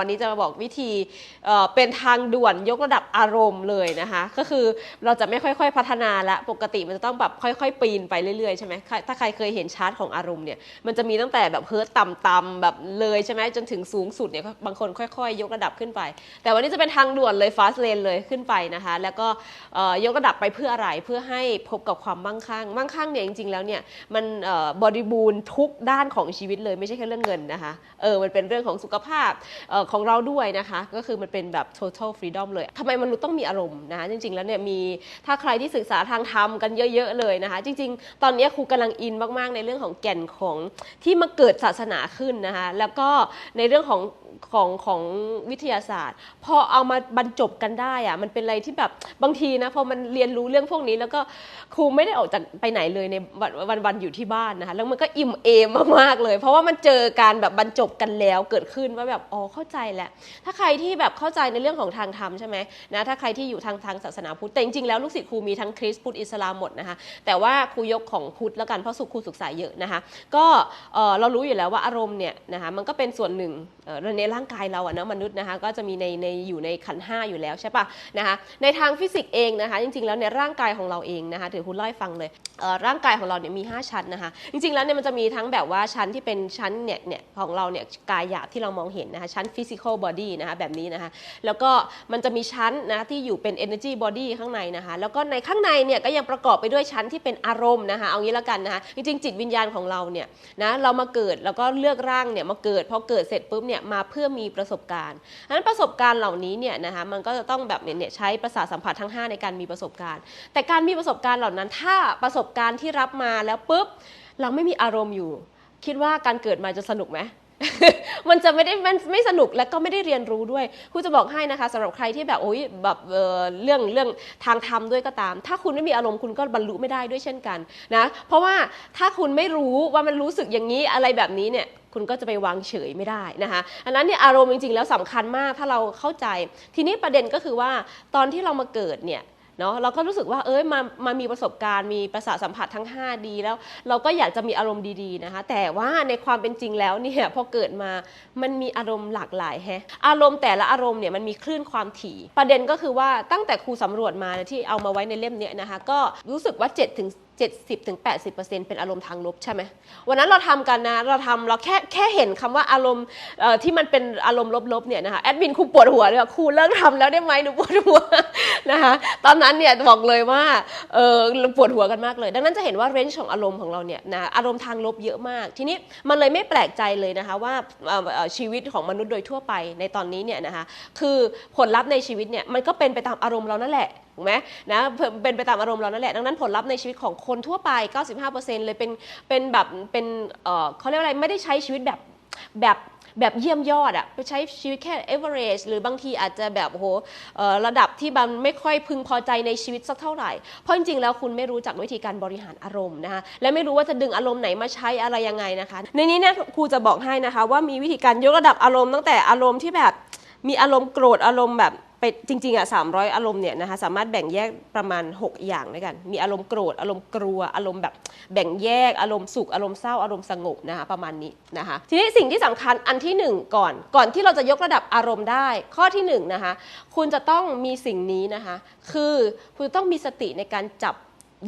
วันนี้จะมาบอกวิธีเเป็นทางด่วนยกระดับอารมณ์เลยนะคะ ก็คือเราจะไม่ค่อยๆพัฒนาละปกติมันจะต้องแบบค่อยๆ ปีนไปเรื่อยๆใช่ไหมถ้าใครเคยเห็นชาร์ตของอารมณ์เนี่ยมันจะมีตั้งแต่แบบเฮิร์ตต่ำๆแบบเลยใช่ไหมจนถึงสูงสุดเนี่ยบางคนค่อยๆ ยกระดับขึ้นไป แต่วันนี้จะเป็นทางด่วนเลย fast lane เลยขึ้นไปนะคะ แล้วก็ยกระดับไปเพื่ออะไรเพื่อให้พบกับความมั่งคั่งมั่งคั่งเนี่ยจริงๆแล้วเนี่ยมันบริบูรณ์ทุกด้านของชีวิตเลยไม่ใช่แค่เรื่องเงินนะคะเออมันเป็นเรื่องของสุขภาพของเราด้วยนะคะ ก็คือมันเป็นแบบ total freedom เลยทำไมมนุษย์ต้องมีอารมณ์นะคะจริง ๆ แล้วเนี่ยมีถ้าใครที่ศึกษาทางธรรมกันเยอะๆเลยนะคะ จริง ๆ ตอนนี้ครูกำลังอินมากๆ ในเรื่องของแก่นของที่มาเกิดศาสนาขึ้นนะคะแล้วก็ในเรื่องของของของวิทยาศาสตร์ พอเอามาบรรจบกันได้อะมันเป็นอะไรที่แบบบางทีนะพอมันเรียนรู้เรื่องพวกนี้ แล้วก็ครูไม่ได้ออกจากไปไหนเลยในวันวันวนอยู่ที่บ้านนะคะแล้วมันก็อิ่มเอมมากๆเลย เพราะว่ามันเจอการแบบบรรจบกันแล้วเกิดขึ้นว่าแบบอ๋อเข้าใจแหละ ถ้าใครที่แบบเข้าใจในเรื่องของทางธรรมใช่ไหมนะถ้าใครที่อยู่ทางทางศาสนาพุทธแต่จริงๆแล้วลูกศิษย์ครูมีทั้งคริสต์พุทธอิสลามหมดนะคะแต่ว่าครูยกของพุทธแล้วกันเพราะสุขครูศึกษาเยอะนะคะก็เอ่อเรารู้อยู่แล้วว่าอารมณ์เนี่ยนะคะมันก็เป็นส่วนหนึ่งเอ่อในร่างกายเราอะนะมนุษย์นะคะก็จะมีในในอยู่ในขันห้าอยู่แล้วใช่ปะนะคะในทางฟิสิกส์เองนะคะจริงๆแล้วในร่างกายของเราเองนะคะถือคุณเล่าให้ฟังเลยเร่างกายของเราเนี่ยมี 5 ชั้นนะคะจริงๆแล้วเนี่ยมันจะมีทั้งแบบว่าชั้นที่เป็นชั้นเนี่ยเนี่ยของเราเนี่ยกายหยาบที่เรามองเห็นนะคะชั้น physical body นะคะแบบนี้นะคะแล้วก็มันจะมีชั้นนะที่อยู่เป็น energy body ข้างในนะคะแล้วก็ในข้างในเนี่ยก็ยังประกอบไปด้วยชั้นที่เป็นอารมณ์นะคะเอางี้ละกันนะคะจริงๆจิตวิญญาณของเราเนี่ยนะเรามาเกิดแล้วก็เลือกร่างเนี่ยมาเกิดพอเกิดเสร็จปุ๊บเนี่ยมาเพื่อมีประสบการณ์ดังนั้นประสบการณ์เหล่านี้เนี่ยนะคะมันก็จะต้องแบบเนี่ยเนี่ยใช้ประสาทสัมผัสทั้ง 5 ในการมีประสบการณ์ แต่การมีประสบการณ์เหล่านั้น ถ้าประสบการณ์ที่รับมาแล้วปุ๊บเราไม่มีอารมณ์อยู่ คิดว่าการเกิดมาจะสนุกไหม มันจะไม่ได้มันไม่สนุกและก็ไม่ได้เรียนรู้ด้วยครูจะบอกให้นะคะสำหรับใครที่แบบโอ้ยแบบเอ่อเรื่องเรื่องทางธรรมด้วยก็ตาม ถ้าคุณไม่มีอารมณ์คุณก็บรรลุไม่ได้ด้วยเช่นกันนะเพราะว่าถ้าคุณไม่รู้ว่ามันรู้สึกอย่างนี้อะไรแบบนี้เนี่ยคุณก็จะไปวางเฉยไม่ได้นะคะอันนั้นเนี่ยอารมณ์จริงๆแล้วสำคัญมากถ้าเราเข้าใจ ทีนี้ประเด็นก็คือว่าตอนที่เรามาเกิดเนี่ย เนาะเราก็รู้สึกว่าเอ้ยมามามีประสบการณ์มีประสาทสัมผัสทั้ง 5 ดี แล้ว เราก็อยากจะมีอารมณ์ดีๆนะคะ แต่ว่าในความเป็นจริงแล้วเนี่ยพอเกิดมามันมีอารมณ์หลากหลายแฮะอารมณ์แต่ละอารมณ์เนี่ยมันมีคลื่นความถี่ ประเด็นก็คือว่าตั้งแต่ครูสำรวจมาที่เอามาไว้ในเล่มเนี้ยนะคะ ก็รู้สึกว่า7ถึง70ถึง80%เป็นอารมณ์ทางลบใช่ไหมวันนั้นเราทำกันนะเราทำเราแค่แค่เห็นคำว่าอารมณ์ที่มันเป็นอารมณ์ลบๆเนี่ยนะคะแอดมินครูปวดหัวเลยครูเลิกทำแล้วได้ไหมหนูปวดหัว นะคะตอนนั้นเนี่ยบอกเลยว่าเออปวดหัวกันมากเลย ดังนั้นจะเห็นว่าเรนจ์ของอารมณ์ของเราเนี่ยนะอารมณ์ทางลบเยอะมาก ทีนี้มันเลยไม่แปลกใจเลยนะคะว่าชีวิตของมนุษย์โดยทั่วไปในตอนนี้เนี่ยนะคะคือผลลัพธ์ในชีวิตเนี่ยมันก็เป็นไปตามอารมณ์เรานั่นแหละถูกไหมนะเป็นไปตามอารมณ์เรานั่นแหละ ดังนั้นผลลัพธ์ในชีวิตของคนทั่วไป 95%เลยเป็นเป็นแบบเป็นเเขาเรียกอะไรไม่ได้ใช้ชีวิตแบบแบบ แบบเยี่ยมยอดอะไปใช้ชีวิตแค่ average หรือบางทีอาจจะแบบโอ้โหระดับที่มันไม่ค่อยพึงพอใจในชีวิตสักเท่าไหร่ เพราะจริงๆแล้วคุณไม่รู้จักวิธีการบริหารอารมณ์นะคะและไม่รู้ว่าจะดึงอารมณ์ไหนมาใช้อะไรยังไงนะคะ ในนี้เนี่ยครูจะบอกให้นะคะว่ามีวิธีการยกระดับอารมณ์ตั้งแต่อารมณ์ที่แบบมีอารมณ์โกรธอารมณ์แบบ ไปจริงๆอะ300อารมณ์เนี่ยนะคะสามารถแบ่งแยกประมาณ 6 อย่างด้วยกัน มีอารมณ์โกรธอารมณ์กลัวอารมณ์แบบแบ่งแยกอารมณ์สุขอารมณ์เศร้าอารมณ์สงบนะคะประมาณนี้นะคะทีนี้สิ่งที่สำคัญอันที่ 1 ก่อน ก่อนที่เราจะยกระดับอารมณ์ได้ ข้อที่1นะคะคุณจะต้องมีสิ่งนี้นะคะคือคุณต้องมีสติในการจับ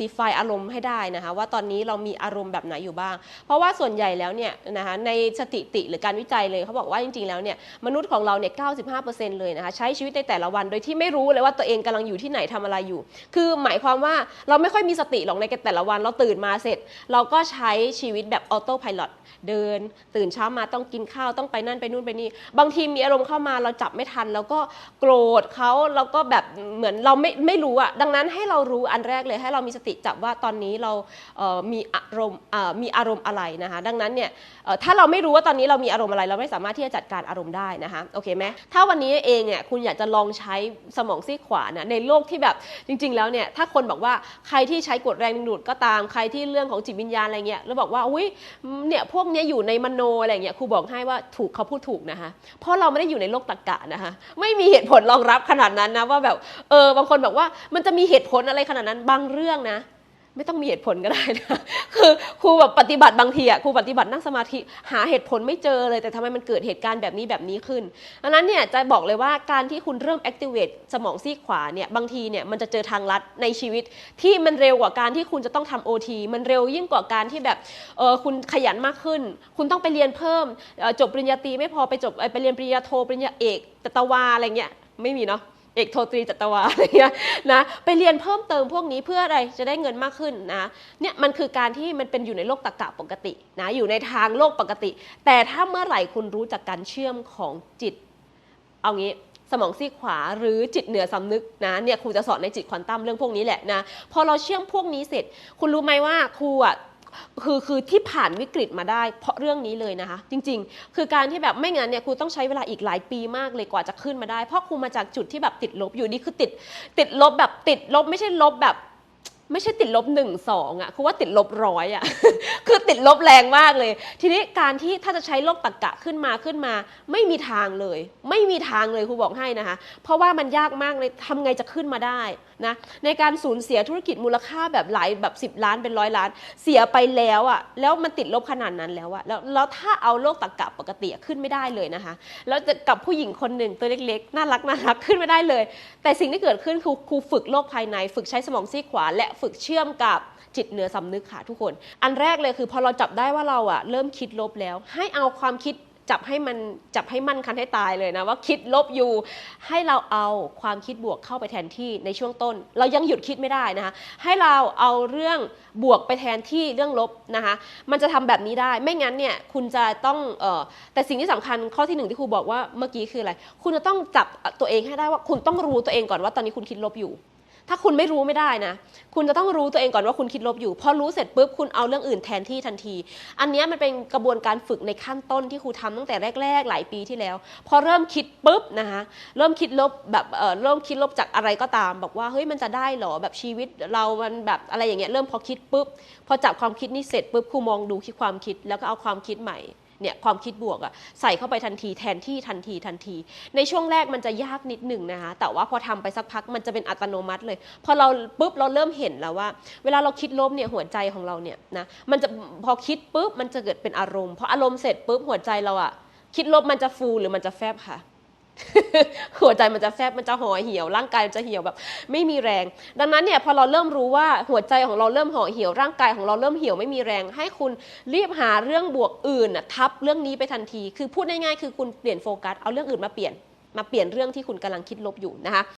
define อารมณ์ให้ได้นะคะว่าตอนนี้เรามีอารมณ์แบบไหนอยู่บ้าง เพราะว่าส่วนใหญ่แล้วเนี่ยนะคะในสถิติหรือการวิจัยเลยเขาบอกว่าจริงๆแล้วเนี่ยมนุษย์ของเราเนี่ย 95%เลยนะคะใช้ชีวิตในแต่ละวันโดยที่ไม่รู้เลยว่าตัวเองกำลังอยู่ที่ไหนทำอะไรอยู่ คือหมายความว่าเราไม่ค่อยมีสติหรอกในแต่ละวันเราตื่นมาเสร็จ เราก็ใช้ชีวิตแบบออโต้พายロเดิน ตื่นเช้ามาต้องกินข้าวต้องไปนั่นไปนู่นไปนี่บางทีมีอารมณ์เข้ามาเราจับไม่ทัน แล้วก็โกรธเขาแล้วก็แบบเหมือนเราไม่ไม่รู้อะดังนั้นให้เรารู้อันแรกเลยให้เรามีสติจับว่าตอนนี้เรามีอารมณ์มีอารมณ์อะไรนะคะ ดังนั้นเนี่ยถ้าเราไม่รู้ว่าตอนนี้เรามีอารมณ์อะไร เราไม่สามารถที่จะจัดการอารมณ์ได้นะคะโอเคไหมถ้าวันนี้เองเนี่ยคุณอยากจะลองใช้สมองซีกขวานะในโลกที่แบบจริง ๆ แล้วเนี่ยถ้าคนบอกว่าใครที่ใช้กฎแรงดึงดูดก็ตามใครที่เรื่องของจิตวิญญาณอะไรเงี้ยแล้วบอกว่าอุ้ยเนี่ยพวกเนี้ยอยู่ในมโนอะไรเงี้ยครูบอกให้ว่าถูกเขาพูดถูกนะคะเพราะเราไม่ได้อยู่ในโลกตรรกะนะคะไม่มีเหตุผลรองรับขนาดนั้นนะว่าแบบเออบางคนบอกว่ามันจะมีเหตุผลอะไรขนาดนั้นบางเรื่องนะ ไม่ต้องมีเหตุผลก็ได้นะคือครูแบบปฏิบัติบางทีอะครูปฏิบัตินั่งสมาธิหาเหตุผลไม่เจอเลย แต่ทำไมมันเกิดเหตุการณ์แบบนี้แบบนี้ขึ้นดังนั้นเนี่ยจะบอกเลยว่าการที่คุณเริ่ม activate สมองซีกขวาเนี่ยบางทีเนี่ยมันจะเจอทางลัดในชีวิต ที่มันเร็วกว่าการที่คุณจะต้องทำ OT มันเร็วยิ่งกว่าการที่แบบเออคุณขยันมากขึ้น คุณต้องไปเรียนเพิ่มจบปริญญาตรีไม่พอไปจบไปเรียนปริญญาโทปริญญาเอกตตวาอะไรเงี้ยไม่มีเนาะ เอกโทตรีจัตวาอะไรเงี้ยนะไปเรียนเพิ่มเติมพวกนี้เพื่ออะไรจะได้เงินมากขึ้นนะเนี่ยมันคือการที่มันเป็นอยู่ในโลกตรรกะปกตินะอยู่ในทางโลกปกติ แต่ถ้าเมื่อไหร่คุณรู้จักการเชื่อมของจิต เอางี้สมองซีขวาหรือจิตเหนือสำนึกนะเนี่ยครูจะสอนในจิตควอนตัมเรื่องพวกนี้แหละนะพอเราเชื่อมพวกนี้เสร็จ คุณรู้ไหมว่าครูอะ คือคือที่ผ่านวิกฤตมาได้ เพราะเรื่องนี้เลยนะคะ จริง ๆ คือการที่แบบไม่งั้นเนี่ยครูต้องใช้เวลาอีกหลายปีมากเลยกว่าจะขึ้นมาได้เพราะครูมาจากจุดที่แบบติดลบอยู่นี่คือติด ติดลบแบบติดลบไม่ใช่ลบแบบไม่ใช่ติดลบหนึ่งสองอะคือว่าติดลบร้อยอะ คือติดลบแรงมากเลย ทีนี้การที่ถ้าจะใช้โลกตรรกะขึ้นมาขึ้นมา ไม่มีทางเลย ไม่มีทางเลยครูบอกให้นะคะ เพราะว่ามันยากมากเลยทำไงจะขึ้นมาได้ นะในการสูญเสียธุรกิจมูลค่าแบบหลายแบบ 10 ล้านเป็นร้อยล้าน เสียไปแล้วอะแล้วมันติดลบขนาดนั้นแล้วอะแล้วแล้วถ้าเอาโลกตรรกะปกติขึ้นไม่ได้เลยนะคะ แล้วจะกับผู้หญิงคนหนึ่งตัวเล็กๆ น่ารักน่ารักขึ้นไม่ได้เลย แต่สิ่งที่เกิดขึ้นคือครูฝึกโลกภายใน ฝึกใช้สมองซีกขวา และฝึกเชื่อมกับจิตเหนือสำนึกค่ะทุกคน อันแรกเลยคือพอเราจับได้ว่าเราอะเริ่มคิดลบแล้ว ให้เอาความคิด จับให้มันจับให้มั่นคันให้ตายเลยนะว่าคิดลบอยู่ให้เราเอาความคิดบวกเข้าไปแทนที่ในช่วงต้น เรายังหยุดคิดไม่ได้นะคะให้เราเอาเรื่องบวกไปแทนที่เรื่องลบนะคะมันจะทำแบบนี้ได้ไม่งั้นเนี่ยคุณจะต้องเออแต่สิ่งที่สำคัญข้อที่หนึ่งที่ครูบอกว่าเมื่อกี้คืออะไร คุณจะต้องจับตัวเองให้ได้ว่าคุณต้องรู้ตัวเองก่อนว่าตอนนี้คุณคิดลบอยู่ ถ้าคุณไม่รู้ไม่ได้นะ คุณจะต้องรู้ตัวเองก่อนว่าคุณคิดลบอยู่ พอรู้เสร็จปุ๊บคุณเอาเรื่องอื่นแทนที่ทันที อันนี้มันเป็นกระบวนการฝึกในขั้นต้นที่ครูทำตั้งแต่แรก ๆ หลายปีที่แล้ว พอเริ่มคิดปุ๊บนะคะเริ่มคิดลบแบบเออเริ่มคิดลบจากอะไรก็ตาม บอกว่าเฮ้ยมันจะได้เหรอแบบชีวิตเรามันแบบอะไรอย่างเงี้ยเริ่มพอคิดปุ๊บพอจับความคิดนี้เสร็จปุ๊บครูมองดูที่ความคิดแล้วก็เอาความคิดใหม่ เนี่ยความคิดบวกอะใส่เข้าไปทันทีแทนที่ทันทีทันที ในช่วงแรกมันจะยากนิดหนึ่งนะคะแต่ว่าพอทำไปสักพักมันจะเป็นอัตโนมัติเลย พอเราปุ๊บเราเริ่มเห็นแล้วว่า เวลาเราคิดลบเนี่ยหัวใจของเราเนี่ยนะมันจะพอคิดปุ๊บมันจะเกิดเป็นอารมณ์พออารมณ์เสร็จปุ๊บหัวใจเราอะคิดลบมันจะฟูหรือมันจะแฟบค่ะ หัวใจมันจะแฟบมันจะห่อเหี่ยวร่างกายจะเหี่ยวแบบ ไม่มีแรง ดังนั้นเนี่ยพอเราเริ่มรู้ว่าหัวใจของเราเริ่มห่อเหี่ยวร่างกายของเราเริ่มเหี่ยวไม่มีแรง ให้คุณรีบหาเรื่องบวกอื่นทับเรื่องนี้ไปทันที คือพูดง่ายๆคือคุณเปลี่ยนโฟกัสเอาเรื่องอื่นมาเปลี่ยนมาเปลี่ยนเรื่องที่คุณกำลังคิดลบอยู่นะคะ